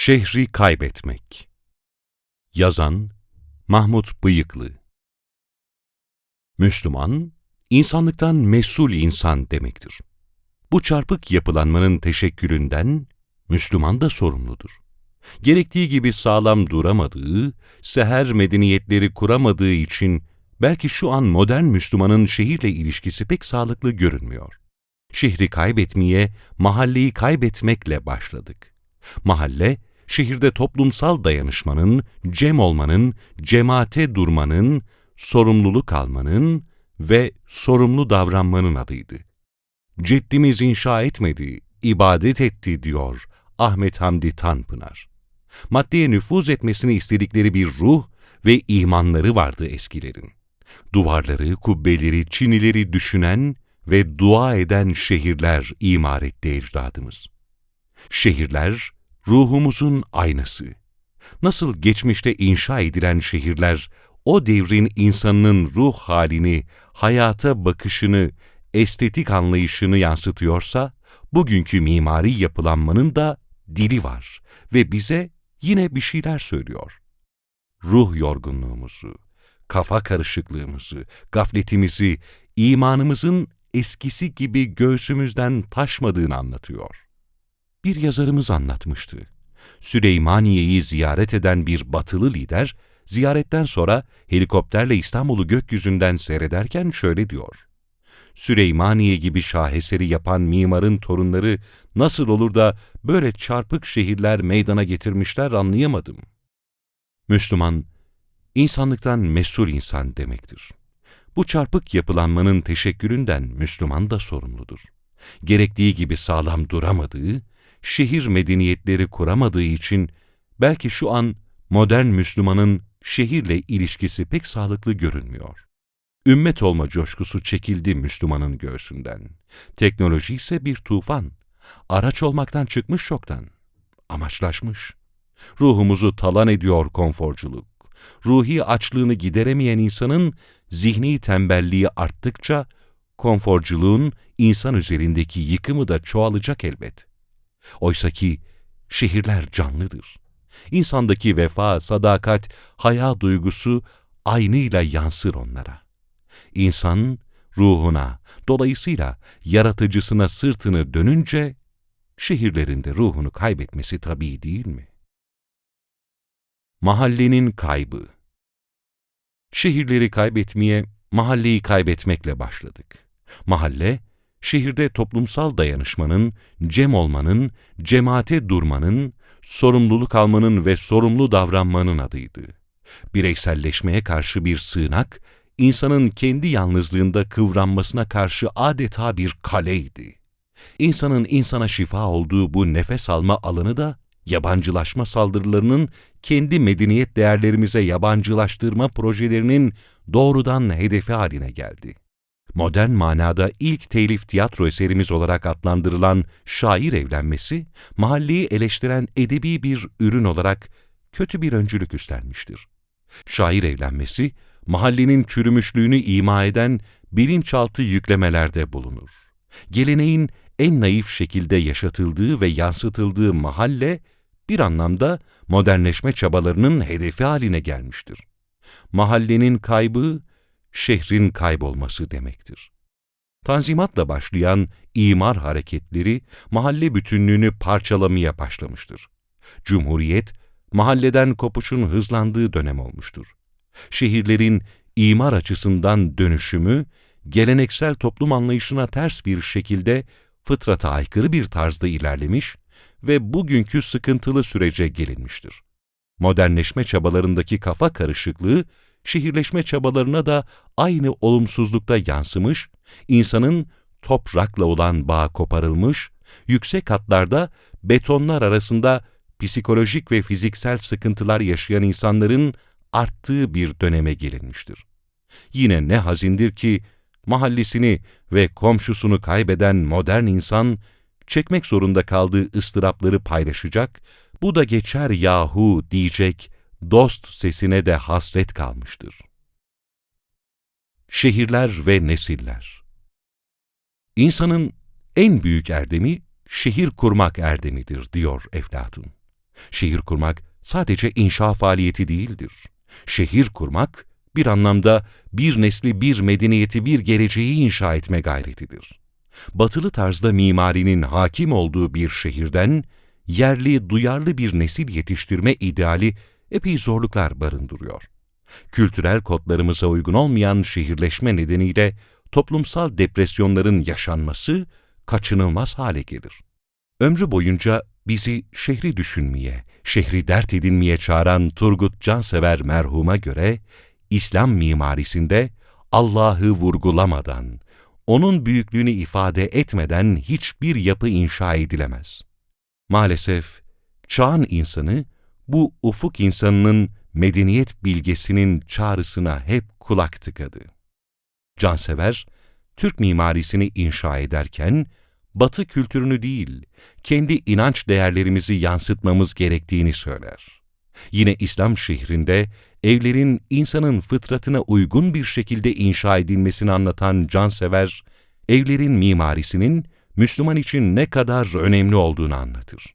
Şehri kaybetmek. Yazan Mahmut Bıyıklı. Müslüman, insanlıktan mesul insan demektir. Bu çarpık yapılanmanın teşekkülünden Müslüman da sorumludur. Gerektiği gibi sağlam duramadığı, seher medeniyetleri kuramadığı için belki şu an modern Müslümanın şehirle ilişkisi pek sağlıklı görünmüyor. Şehri kaybetmeye, mahalleyi kaybetmekle başladık. Mahalle, şehirde toplumsal dayanışmanın, cem olmanın, cemaate durmanın, sorumluluk almanın ve sorumlu davranmanın adıydı. Ceddimiz inşa etmedi, ibadet etti diyor Ahmet Hamdi Tanpınar. Maddeye nüfuz etmesini istedikleri bir ruh ve imanları vardı eskilerin. Duvarları, kubbeleri, çinileri düşünen ve dua eden şehirler imar etti ecdadımız. Şehirler, ruhumuzun aynası. Nasıl geçmişte inşa edilen şehirler, o devrin insanının ruh halini, hayata bakışını, estetik anlayışını yansıtıyorsa, bugünkü mimari yapılanmanın da dili var ve bize yine bir şeyler söylüyor. Ruh yorgunluğumuzu, kafa karışıklığımızı, gafletimizi, imanımızın eskisi gibi göğsümüzden taşmadığını anlatıyor. Bir yazarımız anlatmıştı. Süleymaniye'yi ziyaret eden bir batılı lider, ziyaretten sonra helikopterle İstanbul'u gökyüzünden seyrederken şöyle diyor. Süleymaniye gibi şaheseri yapan mimarın torunları nasıl olur da böyle çarpık şehirler meydana getirmişler anlayamadım. Müslüman, insanlıktan mesul insan demektir. Bu çarpık yapılanmanın teşekküründen Müslüman da sorumludur. Gerektiği gibi sağlam duramadığı, şehir medeniyetleri kuramadığı için belki şu an modern Müslümanın şehirle ilişkisi pek sağlıklı görünmüyor. Ümmet olma coşkusu çekildi Müslümanın göğsünden. Teknoloji ise bir tufan. Araç olmaktan çıkmış çoktan. Amaçlaşmış. Ruhumuzu talan ediyor konforculuk. Ruhi açlığını gideremeyen insanın zihni tembelliği arttıkça konforculuğun insan üzerindeki yıkımı da çoğalacak elbet. Oysa ki şehirler canlıdır. İnsandaki vefa, sadakat, haya duygusu aynıyla yansır onlara. İnsan ruhuna, dolayısıyla yaratıcısına sırtını dönünce, şehirlerinde ruhunu kaybetmesi tabii değil mi? Mahallenin kaybı Şehirleri kaybetmeye, mahalleyi kaybetmekle başladık. Mahalle, şehirde toplumsal dayanışmanın, cem olmanın, cemaate durmanın, sorumluluk almanın ve sorumlu davranmanın adıydı. Bireyselleşmeye karşı bir sığınak, insanın kendi yalnızlığında kıvranmasına karşı adeta bir kaleydi. İnsanın insana şifa olduğu bu nefes alma alanı da, yabancılaşma saldırılarının kendi medeniyet değerlerimize yabancılaştırma projelerinin doğrudan hedefi haline geldi modern manada ilk telif tiyatro eserimiz olarak adlandırılan şair evlenmesi, mahalleyi eleştiren edebi bir ürün olarak kötü bir öncülük üstlenmiştir. Şair evlenmesi, mahallenin çürümüşlüğünü ima eden bilinçaltı yüklemelerde bulunur. Geleneğin en naif şekilde yaşatıldığı ve yansıtıldığı mahalle, bir anlamda modernleşme çabalarının hedefi haline gelmiştir. Mahallenin kaybı, şehrin kaybolması demektir. Tanzimatla başlayan imar hareketleri mahalle bütünlüğünü parçalamaya başlamıştır. Cumhuriyet, mahalleden kopuşun hızlandığı dönem olmuştur. Şehirlerin imar açısından dönüşümü, geleneksel toplum anlayışına ters bir şekilde fıtrata aykırı bir tarzda ilerlemiş ve bugünkü sıkıntılı sürece gelinmiştir. Modernleşme çabalarındaki kafa karışıklığı, şehirleşme çabalarına da aynı olumsuzlukta yansımış, insanın toprakla olan bağ koparılmış, yüksek katlarda betonlar arasında psikolojik ve fiziksel sıkıntılar yaşayan insanların arttığı bir döneme gelinmiştir. Yine ne hazindir ki mahallesini ve komşusunu kaybeden modern insan çekmek zorunda kaldığı ıstırapları paylaşacak, bu da geçer yahu diyecek dost sesine de hasret kalmıştır. Şehirler ve nesiller İnsanın en büyük erdemi şehir kurmak erdemidir diyor Eflatun. Şehir kurmak sadece inşa faaliyeti değildir. Şehir kurmak, bir anlamda bir nesli, bir medeniyeti, bir geleceği inşa etme gayretidir. Batılı tarzda mimarinin hakim olduğu bir şehirden, yerli, duyarlı bir nesil yetiştirme ideali epey zorluklar barındırıyor. Kültürel kodlarımıza uygun olmayan şehirleşme nedeniyle toplumsal depresyonların yaşanması kaçınılmaz hale gelir. Ömrü boyunca bizi şehri düşünmeye, şehri dert edinmeye çağıran Turgut Cansever merhuma göre, İslam mimarisinde Allah'ı vurgulamadan, onun büyüklüğünü ifade etmeden hiçbir yapı inşa edilemez. Maalesef çağın insanı bu ufuk insanının medeniyet bilgesinin çağrısına hep kulak tıkadı. Cansever, Türk mimarisini inşa ederken, Batı kültürünü değil, kendi inanç değerlerimizi yansıtmamız gerektiğini söyler. Yine İslam şehrinde evlerin insanın fıtratına uygun bir şekilde inşa edilmesini anlatan cansever, evlerin mimarisinin Müslüman için ne kadar önemli olduğunu anlatır.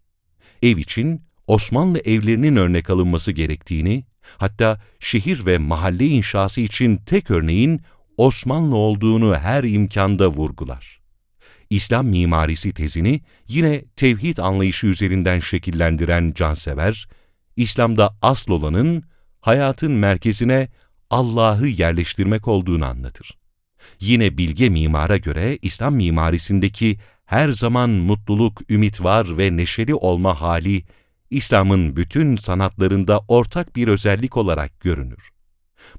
Ev için Osmanlı evlerinin örnek alınması gerektiğini, hatta şehir ve mahalle inşası için tek örneğin Osmanlı olduğunu her imkanda vurgular. İslam mimarisi tezini yine tevhid anlayışı üzerinden şekillendiren cansever, İslam'da asıl olanın hayatın merkezine Allah'ı yerleştirmek olduğunu anlatır. Yine bilge mimara göre İslam mimarisindeki her zaman mutluluk, ümit var ve neşeli olma hali, İslam'ın bütün sanatlarında ortak bir özellik olarak görünür.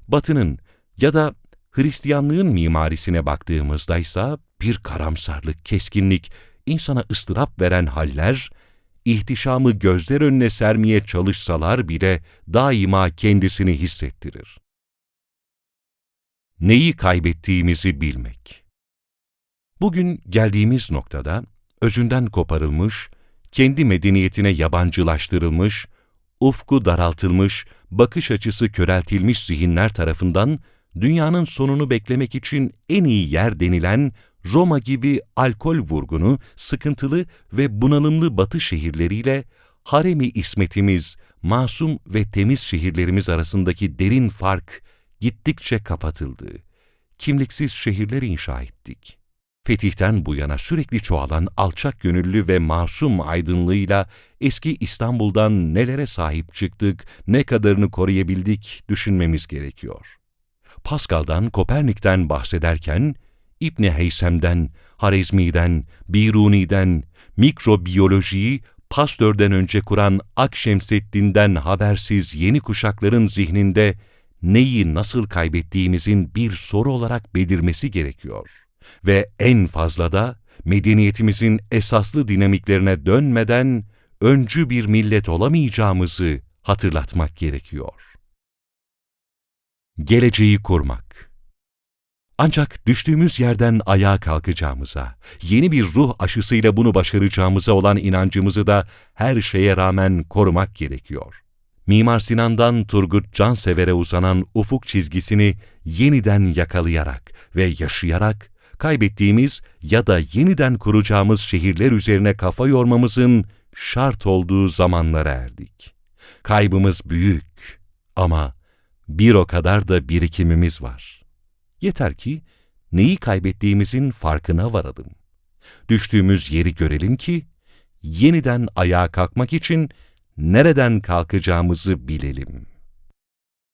Batı'nın ya da Hristiyanlığın mimarisine baktığımızda ise bir karamsarlık, keskinlik, insana ıstırap veren haller, ihtişamı gözler önüne sermeye çalışsalar bile daima kendisini hissettirir. Neyi kaybettiğimizi bilmek Bugün geldiğimiz noktada, özünden koparılmış, kendi medeniyetine yabancılaştırılmış, ufku daraltılmış, bakış açısı köreltilmiş zihinler tarafından dünyanın sonunu beklemek için en iyi yer denilen Roma gibi alkol vurgunu, sıkıntılı ve bunalımlı batı şehirleriyle haremi ismetimiz, masum ve temiz şehirlerimiz arasındaki derin fark gittikçe kapatıldı. Kimliksiz şehirler inşa ettik. Fetihten bu yana sürekli çoğalan alçak gönüllü ve masum aydınlığıyla eski İstanbul'dan nelere sahip çıktık, ne kadarını koruyabildik düşünmemiz gerekiyor. Pascal'dan, Kopernik'ten bahsederken, İbni Heysem'den, Harezmi'den, Biruni'den, mikrobiyolojiyi Pasteur'den önce kuran Akşemseddin'den habersiz yeni kuşakların zihninde neyi nasıl kaybettiğimizin bir soru olarak belirmesi gerekiyor. Ve en fazla da medeniyetimizin esaslı dinamiklerine dönmeden öncü bir millet olamayacağımızı hatırlatmak gerekiyor. Geleceği kurmak ancak düştüğümüz yerden ayağa kalkacağımıza, yeni bir ruh aşısıyla bunu başaracağımıza olan inancımızı da her şeye rağmen korumak gerekiyor. Mimar Sinan'dan Turgut Cansever'e uzanan ufuk çizgisini yeniden yakalayarak ve yaşayarak, kaybettiğimiz ya da yeniden kuracağımız şehirler üzerine kafa yormamızın şart olduğu zamanlara erdik. Kaybımız büyük ama bir o kadar da birikimimiz var. Yeter ki neyi kaybettiğimizin farkına varalım. Düştüğümüz yeri görelim ki yeniden ayağa kalkmak için nereden kalkacağımızı bilelim.''